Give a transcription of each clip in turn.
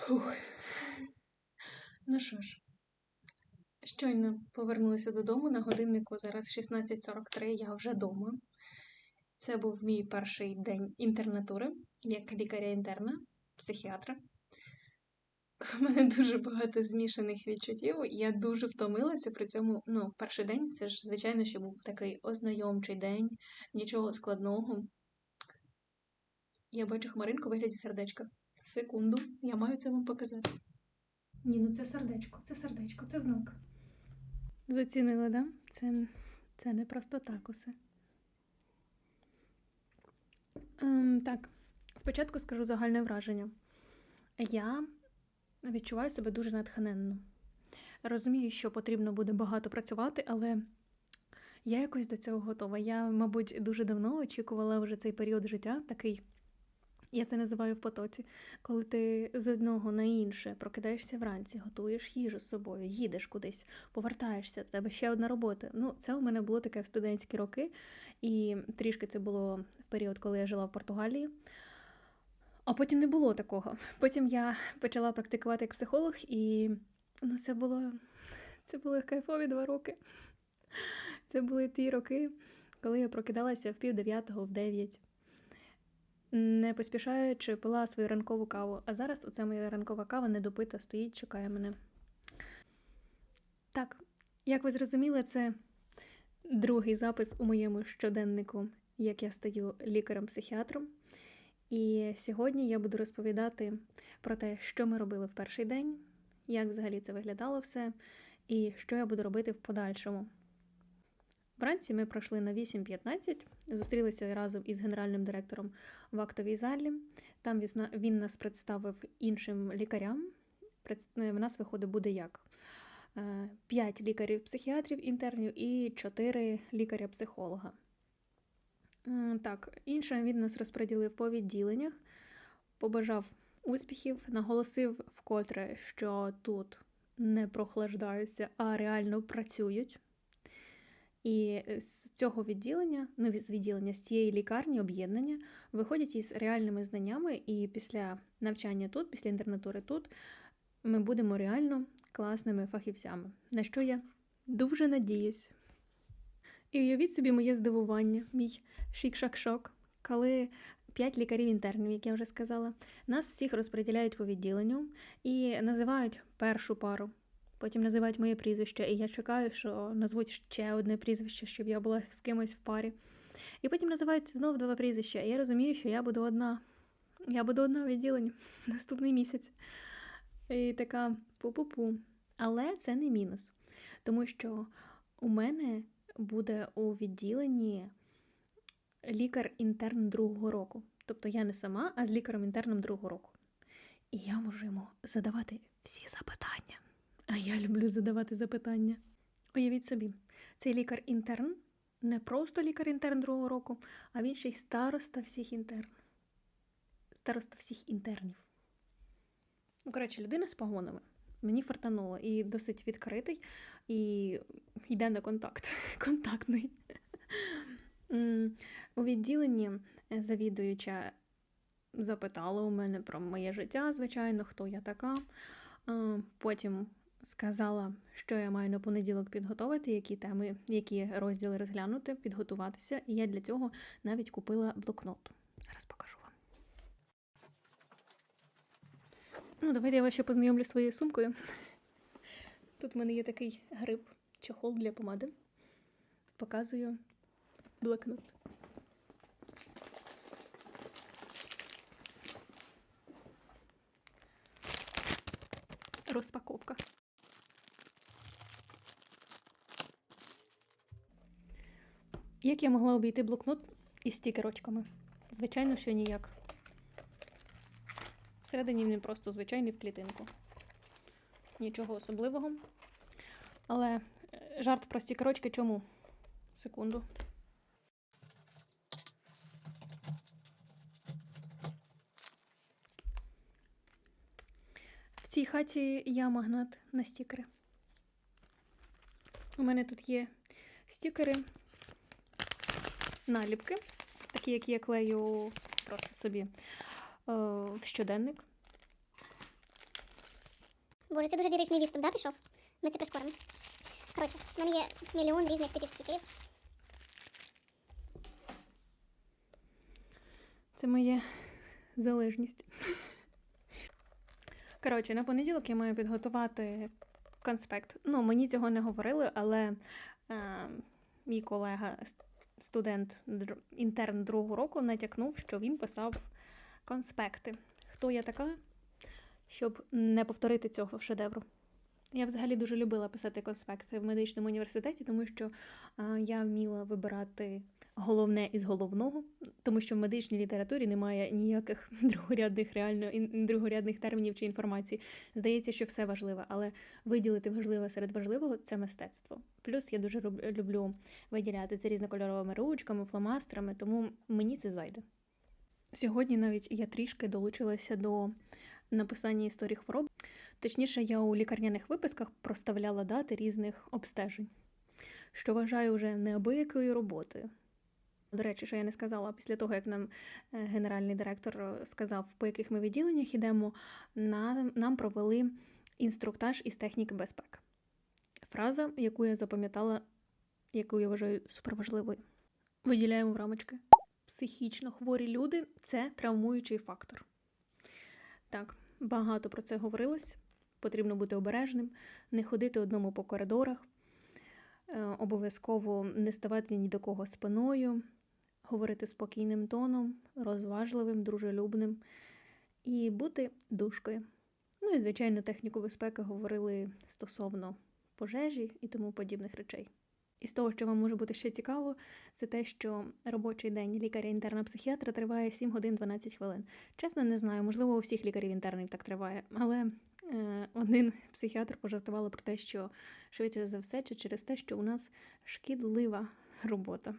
Фух. Ну що ж, щойно повернулася додому на годиннику. Зараз 16.43, я вже вдома. Це був мій перший день інтернатури як лікаря-інтерна, психіатра. У мене дуже багато змішаних відчуттів. Я дуже втомилася. При цьому, ну, в перший день це ж, звичайно, що був такий ознайомчий день, нічого складного. Я бачу хмаринку у вигляді сердечка. Секунду, я маю це вам показати. Ні, ну це сердечко, це сердечко, це знак. Зацінили, да? Це, це не просто так усе. Ем, так, спочатку скажу загальне враження. Я відчуваю себе дуже натхненно. Розумію, що потрібно буде багато працювати, але я якось до цього готова. Я, мабуть, дуже давно очікувала вже цей період життя, такий, я це називаю в потоці, коли ти з одного на інше прокидаєшся вранці, готуєш їжу з собою, їдеш кудись, повертаєшся, в тебе ще одна робота. Ну, це у мене було таке в студентські роки, і трішки це було в період, коли я жила в Португалії. А потім не було такого. Потім я почала практикувати як психолог, і ну, це було це були кайфові два роки. Це були ті роки, коли я прокидалася в пів дев'ятого, в дев'ять, не поспішаючи пила свою ранкову каву. А зараз оця моя ранкова кава недопита стоїть, чекає мене. Так, як ви зрозуміли, це другий запис у моєму щоденнику, як я стаю лікарем-психіатром. І сьогодні я буду розповідати про те, що ми робили в перший день, як взагалі це виглядало все, і що я буду робити в подальшому. Вранці ми пройшли на 8.15, зустрілися разом із генеральним директором в актовій залі. Там він нас представив іншим лікарям. В нас виходить буде як 5 лікарів-психіатрів інтернів і 4 лікаря-психолога. Так, інше він нас розподілив по відділеннях, побажав успіхів, наголосив вкотре, що тут не прохлаждаються, а реально працюють. І з цього відділення, ну з відділення з цієї лікарні, об'єднання, виходять із реальними знаннями, і після навчання тут, після інтернатури тут, ми будемо реально класними фахівцями, на що я дуже надіюсь. І уявіть собі моє здивування, мій шік-шак-шок, коли п'ять лікарів-інтернів, як я вже сказала, нас всіх розподіляють по відділенню і називають першу пару. Потім називають моє прізвище, і я чекаю, що назвуть ще одне прізвище, щоб я була з кимось в парі. І потім називають знову два прізвища, і я розумію, що я буду одна. Я буду одна в відділенні наступний місяць. І така пу-пу-пу. Але це не мінус, тому що у мене буде у відділенні лікар-інтерн другого року. Тобто я не сама, а з лікарем-інтерном другого року. І я можу йому задавати всі запитання. А я люблю задавати запитання. Уявіть собі, цей лікар-інтерн не просто лікар-інтерн другого року, а він ще й староста всіх інтерн. Староста всіх інтернів. Ну, коротше, людина з погонами. Мені фартануло і досить відкритий, і йде на контакт. Контактний. У відділенні завідуюча запитала у мене про моє життя, звичайно, хто я така. Потім сказала, що я маю на понеділок підготувати, які теми, які розділи розглянути, підготуватися. І я для цього навіть купила блокнот. Зараз покажу вам. Ну, давайте я вас ще познайомлю своєю сумкою. Тут в мене є такий гриб, чохол для помади. Показую блокнот. Розпаковка. Як я могла обійти блокнот із стікерочками? Звичайно, що ніяк. Всередині він просто звичайний в клітинку. Нічого особливого. Але е, жарт про стікерочки чому? Секунду. В цій хаті я магнат на стікери. У мене тут є стікери, наліпки, такі, які я клею просто собі е, в щоденник. Боже, це дуже ліричний відступ, да, пішов? Ми це прискоримо. Коротше, в мене є мільйон різних типів стікерів. Це моя залежність. Коротше, на понеділок я маю підготувати конспект. Ну, мені цього не говорили, але е, мій колега, студент, інтерн другого року, натякнув, що він писав конспекти. Хто я така, щоб не повторити цього шедевру? Я взагалі дуже любила писати конспекти в медичному університеті, тому що я вміла вибирати головне із головного, тому що в медичній літературі немає ніяких другорядних реально другорядних термінів чи інформації. Здається, що все важливе, але виділити важливе серед важливого це мистецтво. Плюс я дуже люблю виділяти це різнокольоровими ручками, фломастерами, тому мені це зайде. Сьогодні навіть я трішки долучилася до написання історії хвороб. Точніше, я у лікарняних виписках проставляла дати різних обстежень, що вважаю вже неабиякою роботою. До речі, що я не сказала, після того, як нам е, генеральний директор е, сказав, по яких ми відділеннях йдемо, на- нам провели інструктаж із техніки безпеки. Фраза, яку я запам'ятала, яку я вважаю суперважливою. Виділяємо в рамочки. Психічно хворі люди це травмуючий фактор. Так, багато про це говорилось. Потрібно бути обережним, не ходити одному по коридорах, е, обов'язково не ставати ні до кого спиною, говорити спокійним тоном, розважливим, дружелюбним і бути душкою. Ну і, звичайно, техніку безпеки говорили стосовно пожежі і тому подібних речей. І з того, що вам може бути ще цікаво, це те, що робочий день лікаря-інтерна психіатра триває 7 годин 12 хвилин. Чесно, не знаю, можливо, у всіх лікарів-інтернів так триває, але один психіатр пожартувала про те, що швидше за все, чи через те, що у нас шкідлива робота.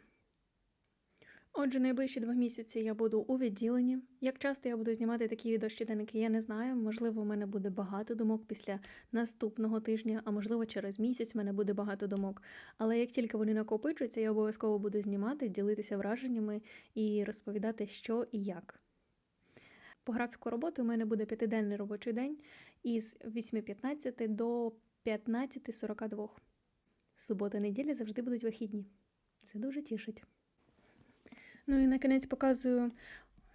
Отже, найближчі два місяці я буду у відділенні. Як часто я буду знімати такі відеощоденники, я не знаю. Можливо, у мене буде багато думок після наступного тижня, а можливо, через місяць в мене буде багато думок. Але як тільки вони накопичуються, я обов'язково буду знімати, ділитися враженнями і розповідати, що і як. По графіку роботи у мене буде п'ятиденний робочий день із 8.15 до 15.42. Субота неділя завжди будуть вихідні. Це дуже тішить. Ну і на кінець показую,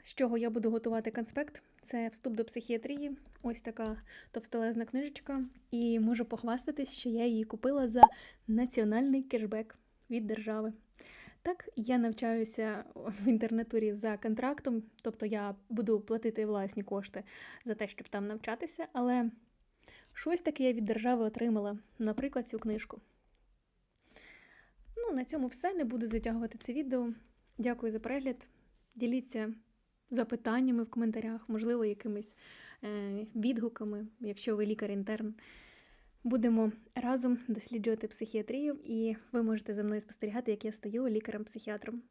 з чого я буду готувати конспект. Це вступ до психіатрії, ось така товстелезна книжечка. І можу похвастатись, що я її купила за національний кешбек від держави. Так, я навчаюся в інтернатурі за контрактом, тобто я буду платити власні кошти за те, щоб там навчатися, але щось таке я від держави отримала, наприклад, цю книжку. Ну, на цьому все. Не буду затягувати це відео. Дякую за перегляд. Діліться запитаннями в коментарях, можливо, якимись е, відгуками, якщо ви лікар-інтерн. Будемо разом досліджувати психіатрію, і ви можете за мною спостерігати, як я стаю лікарем-психіатром.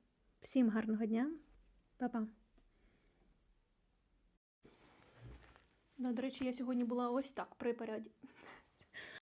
Всім гарного дня, Па-па. Ну, до речі, я сьогодні була ось так при параді.